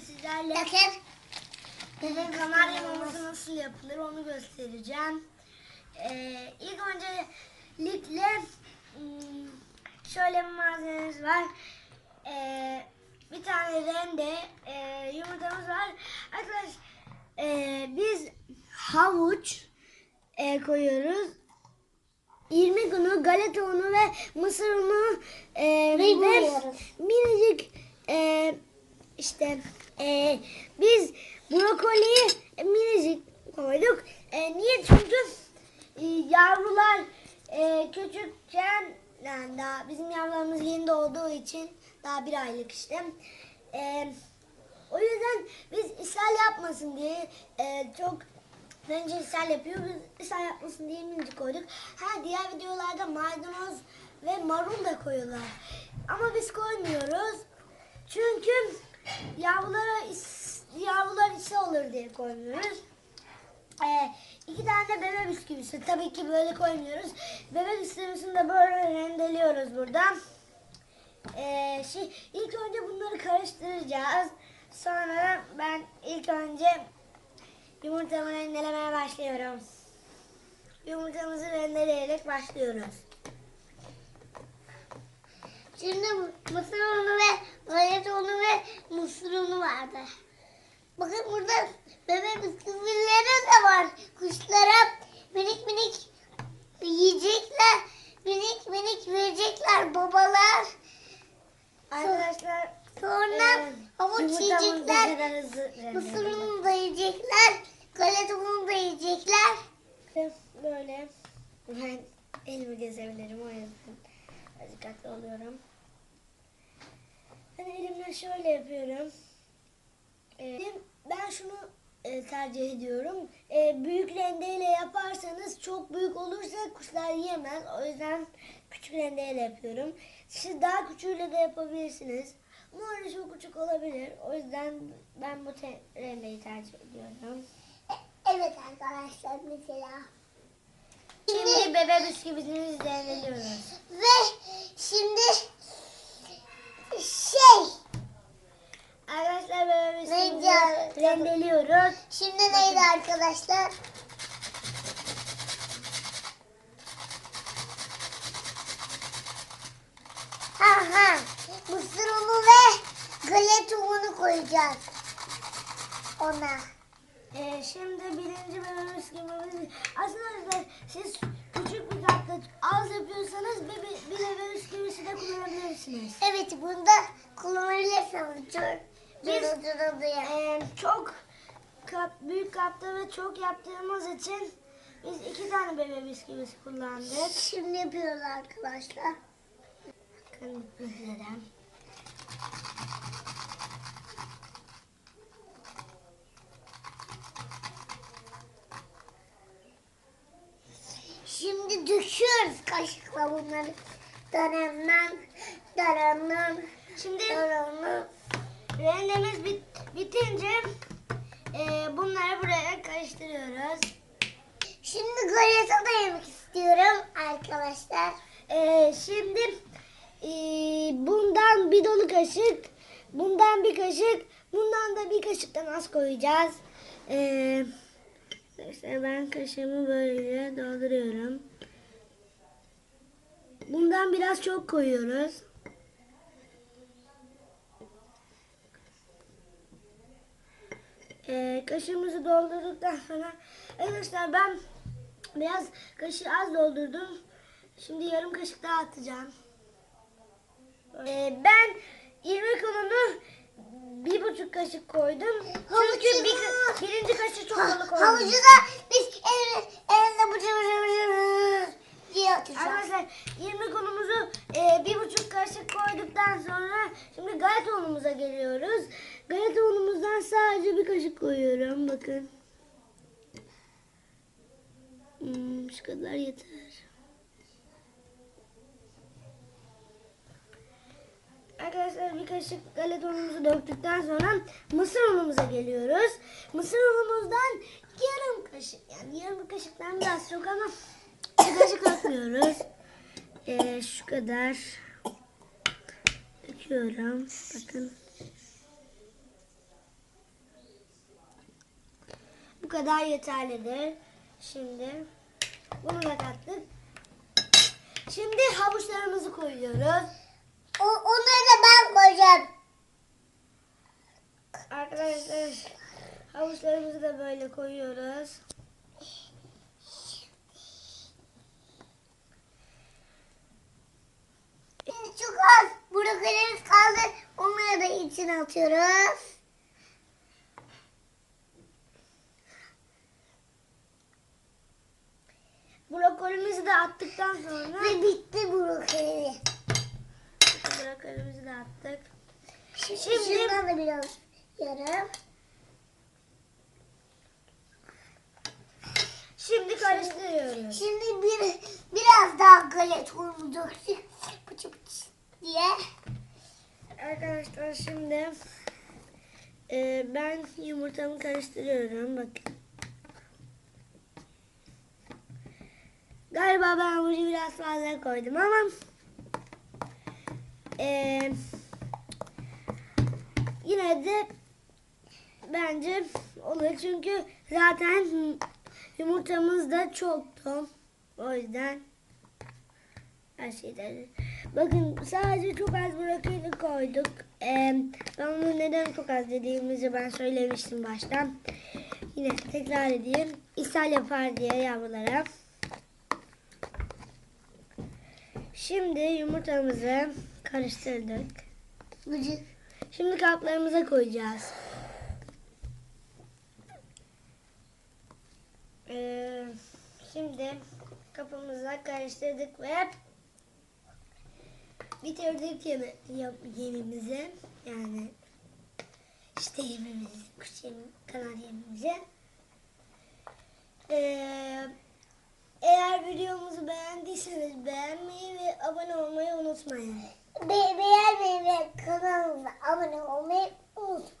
sizlerle Bakın. bebek kanarya maması nasıl yapılır onu göstereceğim. Ee, ilk öncelikle hmm, şöyle bir malzememiz var. Ee, bir tane rende e, yumurtamız var. Arkadaş e, biz havuç e, koyuyoruz. 20 unu, galeta unu ve mısır unu e, ve koyuyoruz. İşte e, biz brokoliyi minicik koyduk. E, niye? Çünkü e, yavrular e, küçükken yani daha bizim yavrularımız yeni doğduğu için daha bir aylık işte. E, o yüzden biz ishal yapmasın diye e, çok Bence ishal yapıyor. Biz ishal yapmasın diye minicik koyduk. Ha diğer videolarda maydanoz ve marul da koyuyorlar. Ama biz koymuyoruz. Çünkü yavrulara yavrular işe olur diye koymuyoruz. Ee, iki tane de bebe bisküvisi. Tabii ki böyle koymuyoruz. Bebe bisküvisini de böyle rendeliyoruz burada. Ee, şey, ilk önce bunları karıştıracağız. Sonra ben ilk önce Yumurtamı rendelemeye başlıyorum. Yumurtamızı rendeleyerek başlıyoruz. Şimdi mısır unu ve galeta unu ve mısır unu vardı. Bakın burada bebek bisküvileri de var. Kuşlara minik minik yiyecekler. Minik minik verecekler babalar. Arkadaşlar Sonra e, havuç yiyecekler. Mısır unu da yiyecekler. Galeta unu da yiyecekler. Böyle ben elimi gezebilirim o yüzden dikkatli oluyorum. Ben elimle şöyle yapıyorum. Ee, ben şunu e, tercih ediyorum. E, büyük rendeyle yaparsanız çok büyük olursa kuşlar yiyemez. O yüzden küçük rendeyle yapıyorum. Siz daha küçüğüyle de yapabilirsiniz. Öyle çok küçük olabilir. O yüzden ben bu te- rendeyi tercih ediyorum. Evet arkadaşlar mesela. Şimdi bebe bisküvimizi rendeliyoruz. Ve şimdi Arkadaşlar ya? rendeliyoruz. şimdi neydi arkadaşlar? Ha ha mısır unu ve galeta unu koyacağız ona. Ee, şimdi birinci bebe bisküvimizi aslında siz küçük bir kapta az yapıyorsanız bir, bir, bir bebe bisküvisi de kullanabilirsiniz. Evet bunda kullanabilirsiniz. Cır, Biz- çok kap, büyük kapta ve çok yaptığımız için biz iki tane bebe bisküvisi kullandık. Şimdi yapıyoruz arkadaşlar. Bakın neden? Şimdi döküyoruz kaşıkla bunları. Darından, darından, Şimdi darından. Rendemiz bit, bitince e, bunları buraya karıştırıyoruz. Şimdi galeta da yemek istiyorum arkadaşlar. Ee, şimdi e, bundan bir dolu kaşık, bundan bir kaşık, bundan da bir kaşıktan az koyacağız. Ee, işte ben kaşığımı böyle dolduruyorum. Bundan biraz çok koyuyoruz. Ee, kaşığımızı doldurduktan sonra arkadaşlar ben biraz kaşığı az doldurdum. Şimdi yarım kaşık daha atacağım. Ee, ben irmik ununu bir buçuk kaşık koydum. Çünkü Havucunu- bir, birinci kaşık çok dolu koydum. Havucu da biz el, elle bıcı bıcı bıcı atacağız. Arkadaşlar irmik unumuzu e, bir buçuk kaşık koyduktan sonra şimdi galeta unumuza geliyoruz. Galeta unumuzdan sadece bir kaşık koyuyorum. Bakın. Hmm, şu kadar yeter. Arkadaşlar bir kaşık galeta unumuzu döktükten sonra mısır unumuza geliyoruz. Mısır unumuzdan yarım kaşık yani yarım kaşıktan biraz çok ama bir kaşık atmıyoruz. Ee, şu kadar döküyorum. Bakın. kadar yeterlidir. Şimdi bunu da kattık. Şimdi havuçlarımızı koyuyoruz. O, onları da ben koyacağım. Arkadaşlar havuçlarımızı da böyle koyuyoruz. Şimdi çok az brokolimiz kaldı. Onları da içine atıyoruz. Brokolimizi de attıktan sonra Ve bitti brokoli. brokolimizi de attık. Şimdi, Şimdi- şundan da biraz yarım. Şimdi karıştırıyoruz. Şimdi bir biraz daha galet unu döktük. Pıçı pıçı diye. Arkadaşlar şimdi e, ben yumurtamı karıştırıyorum. Bakın. Galiba ben havucu biraz fazla koydum ama e, yine de bence olur çünkü zaten yumurtamız da çoktu. O yüzden her şeyden. Bakın sadece çok az brokoli koyduk. Ee, ben onu neden çok az dediğimizi ben söylemiştim baştan. Yine tekrar edeyim. İshal yapar diye yavrulara. Şimdi yumurtamızı karıştırdık. Şimdi kaplarımıza koyacağız. Ee, şimdi kapımıza karıştırdık ve bitirdik yeme yemimizi. Yani işte yemimizi, kuş yemi, kanat yemimizi. Ee, eğer videomuzu beğendiyseniz beğenmeyi ve abone olmayı unutmayın. Be beğenmeyi ve kanalımıza abone olmayı unutmayın.